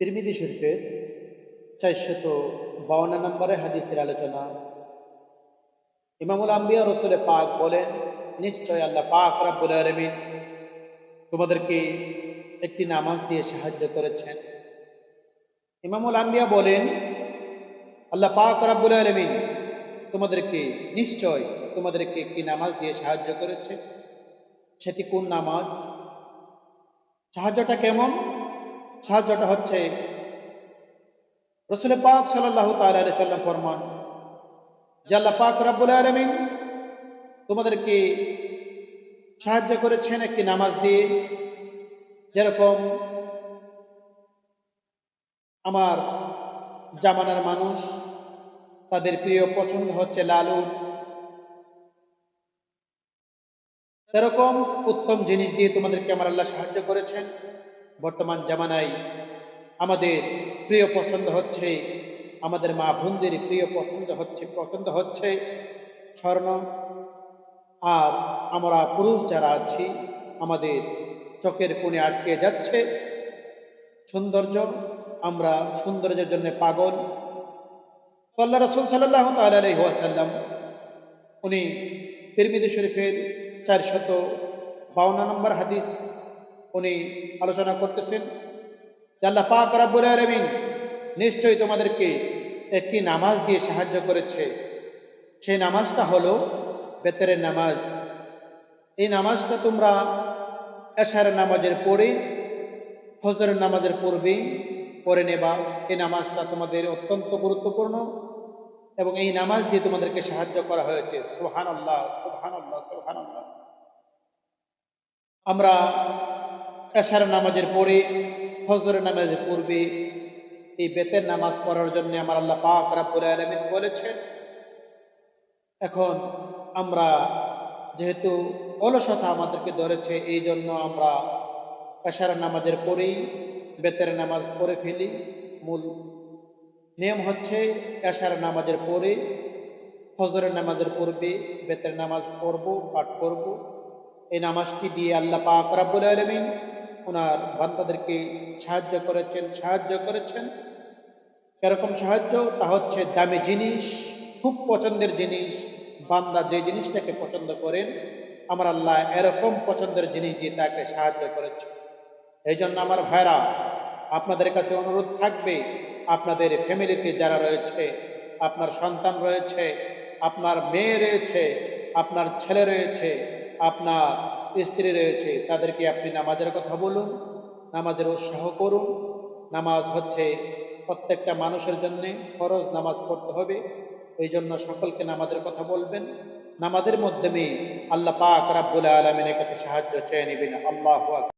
তিরমিদি শরীফের চারশত বাউন্ন নম্বরে হাদিসের আলোচনা। ইমামুল আম্বিয়া রসুলে পাক বলেন, নিশ্চয় আল্লাহ পাক রাব্বুল আলমিন তোমাদেরকে একটি নামাজ দিয়ে সাহায্য করেছেন। ইমামুল আম্বিয়া বলেন, আল্লাহ পাক রাব্বুল আলমিন তোমাদেরকে নিশ্চয় তোমাদেরকে একটি নামাজ দিয়ে সাহায্য করেছে। সেটি কোন নামাজ? সাহায্যটা কেমন? সাহায্যটা হচ্ছে রসুল পাক সাল্লাহ তালি সাল্লাম ফরমান আল্লাহ পাক রাব্বুল আলমিন তোমাদেরকে সাহায্য করেছেন একটি নামাজ দিয়ে, যেরকম আমার জামানার মানুষ, তাদের প্রিয় পছন্দ হচ্ছে লালু। সেরকম উত্তম জিনিস দিয়ে তোমাদেরকে আমার আল্লাহ সাহায্য করেছেন। বর্তমান জামানায় আমাদের প্রিয় পছন্দ হচ্ছে, আমাদের মা বোনদের প্রিয় পছন্দ হচ্ছে পছন্দ হচ্ছে স্বর্ণ। আর আমরা পুরুষ যারা আছি, আমাদের চোখের কোণে আটকে যাচ্ছে সৌন্দর্য। আমরা সৌন্দর্যের জন্য পাগল। আল্লাহ রসুল সাল্লাহ তাল্লাম উনি তিরমিদি শরীফের চারশত বাউন্ন নম্বর হাদিস উনি আলোচনা করতেছেন আল্লাহ পাক রাব্বুল আলামিন নিশ্চয়ই তোমাদেরকে একটি নামাজ দিয়ে সাহায্য করেছে। সেই নামাজটা হলো বেতরের নামাজ। এই নামাজটা তোমরা এশার নামাজের পরে ফজরের নামাজের পূর্বেই পড়ে নেবা। এই নামাজটা তোমাদের অত্যন্ত গুরুত্বপূর্ণ এবং এই নামাজ দিয়ে তোমাদেরকে সাহায্য করা হয়েছে। সোহান আল্লাহ সোহান আল্লাহ সোহান আল্লাহ আমরা এশার নামাজের পরে, ফজরের নামাজের পূর্বে এই বেতের নামাজ পড়ার জন্য আমার আল্লাহ পাক রাব্বুল আলামিন বলেছেন, এখন আমরা যেহেতু অলসতা আমাদেরকে ধরেছে এই জন্য আমরা এশার নামাজের পরেই বেতের নামাজ পড়ে ফেলি। মূল নিয়ম হচ্ছে এশার নামাজের পরে, ফজরের নামাজের পূর্বে বেতের নামাজ পড়ব, পাঠ করব। এই নামাজটি দিয়ে আল্লাহ পাক রাব্বুল আলমিন ওনার বান্দাদেরকে সাহায্য করেছেন সাহায্য করেছেন। এরকম সাহায্য? তা হচ্ছে দামি জিনিস, খুব পছন্দের জিনিস। বান্দা যে জিনিসটাকে পছন্দ করেন, আমার আল্লাহ এরকম পছন্দের জিনিস দিয়ে তাকে সাহায্য করেছে এই জন্য আমার ভাইরা, আপনাদের কাছে অনুরোধ থাকবে, আপনাদের ফ্যামিলিতে যারা রয়েছে, আপনার সন্তান রয়েছে, আপনার মেয়ে রয়েছে, আপনার ছেলে রয়েছে, আপনার স্ত্রী রয়েছে, তাদেরকে আপনি নামাজের কথা বলুন, নামাজের উৎসাহ করুন। নামাজ হচ্ছে প্রত্যেকটা মানুষের জন্যে ফরজ নামাজ পড়তে হবে, এই জন্য সকলকে নামাজের কথা বলবেন। নামাজের মাধ্যমে আল্লাহ পাক রাব্বুল আলমিনের কাছে সাহায্য চেয়ে নেবেন। আল্লাহ